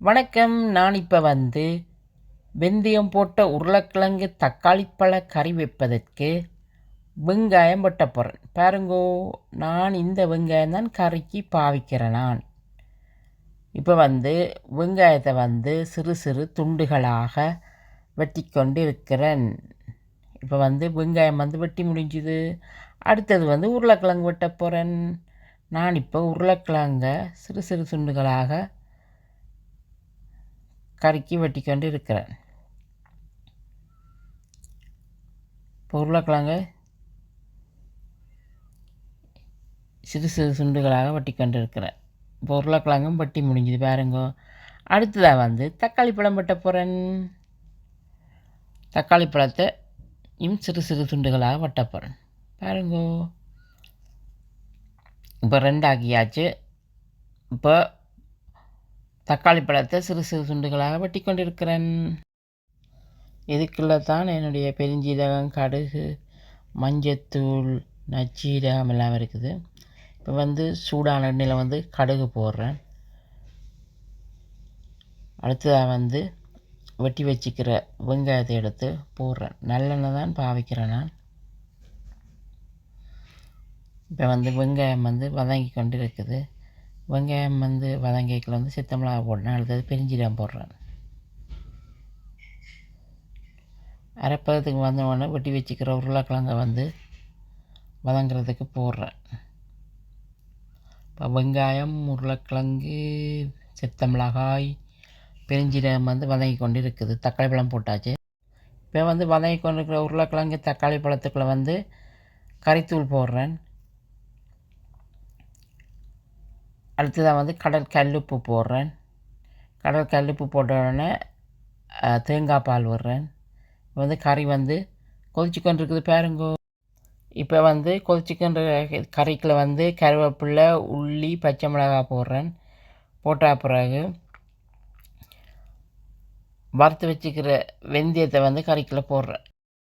வணக்கம். நான் இப்போ வந்து வெந்தயம் போட்ட உருளைக்கிழங்கு தக்காளிப்பழ கறி வைப்பதற்கு வெங்காயம் வெட்ட போகிறேன் பாருங்கோ நான் இந்த வெங்காயம் தான் கறிக்கு பாவிக்கிறேன் நான். இப்போ வந்து வெங்காயத்தை வந்து சிறு சிறு துண்டுகளாக வெட்டி கொண்டு இருக்கிறேன். இப்போ வந்து வெங்காயம் வந்து வெட்டி முடிஞ்சுது. அடுத்தது வந்து உருளைக்கிழங்கு வெட்ட போகிறேன் நான் இப்போ உருளைக்கிழங்க சிறு சிறு துண்டுகளாக கருக்கி வெட்டி கொண்டு இருக்கிறேன் இப்போ உருளைக்கிழங்கு சிறு சிறு சுண்டுகளாக வெட்டி கொண்டு இருக்கிறேன் இப்போ உருளைக்கிழங்கும் வெட்டி முடிஞ்சுது பாருங்க. அடுத்ததாக வந்து தக்காளி பழம் வெட்ட போகிறேன் தக்காளி பழத்தை இன்னும் சிறு சிறு துண்டுகளாக வெட்ட போகிறேன் பாருங்கோ. இப்போ ரெண்டாக்கியாச்சு இப்போ தக்காளி பழத்தை சிறு சிறு துண்டுகளாக வெட்டி கொண்டிருக்கிறேன். இதுக்குள்ளே தான் என்னுடைய பெருஞ்சீரகம் கடுகு மஞ்சத்தூள் நச்சீரகம் எல்லாம் இருக்குது. இப்போ வந்து சூடான எண்ணெயில் வந்து கடுகு போடுறேன். அடுத்ததாக வந்து வெட்டி வச்சுக்கிற வெங்காயத்தை எடுத்து போடுறேன். நல்லெண்ணெய் தான் பாவிக்கிறேன் நான். இப்போ வந்து வெங்காயம் வந்து வதங்கி கொண்டு இருக்குது. வெங்காயம் வந்து வதங்கிக்கில் வந்து சித்தமிளகா போடணும். அடுத்தது பெருஞ்சீரகம் போடுறேன். அரைப்பதத்துக்கு வந்த உடனே வெட்டி வச்சுக்கிற உருளைக்கிழங்க வந்து வதங்குறதுக்கு போடுறேன். இப்போ வெங்காயம் உருளைக்கிழங்கு சித்த மிளகாய் பெருஞ்சீரகம் வந்து வதங்கி கொண்டு இருக்குது. தக்காளி பழம் போட்டாச்சு. இப்போ வந்து வதங்கி கொண்டு இருக்கிற உருளைக்கிழங்கு தக்காளி பழத்துக்குள்ளே வந்து கறித்தூள் போடுறேன். அடுத்ததாக வந்து கடல் கல்லுப்பு போடுறேன். கடல் கல்லுப்பு போட்ட உடனே தேங்காய் பால் விடுறேன். இப்போ வந்து கறி வந்து கொதிச்சு கொண்டு இருக்குது பாருங்கோ. இப்போ வந்து கொதிச்சுக்கின்ற கறிக்கில் வந்து கருவேப்பிலை உள்ளி பச்சை மிளகாய் போடுறேன். போட்ட பிறகு வறுத்து வச்சுக்கிற வெந்தயத்தை வந்து கறிக்கில் போடுறேன்.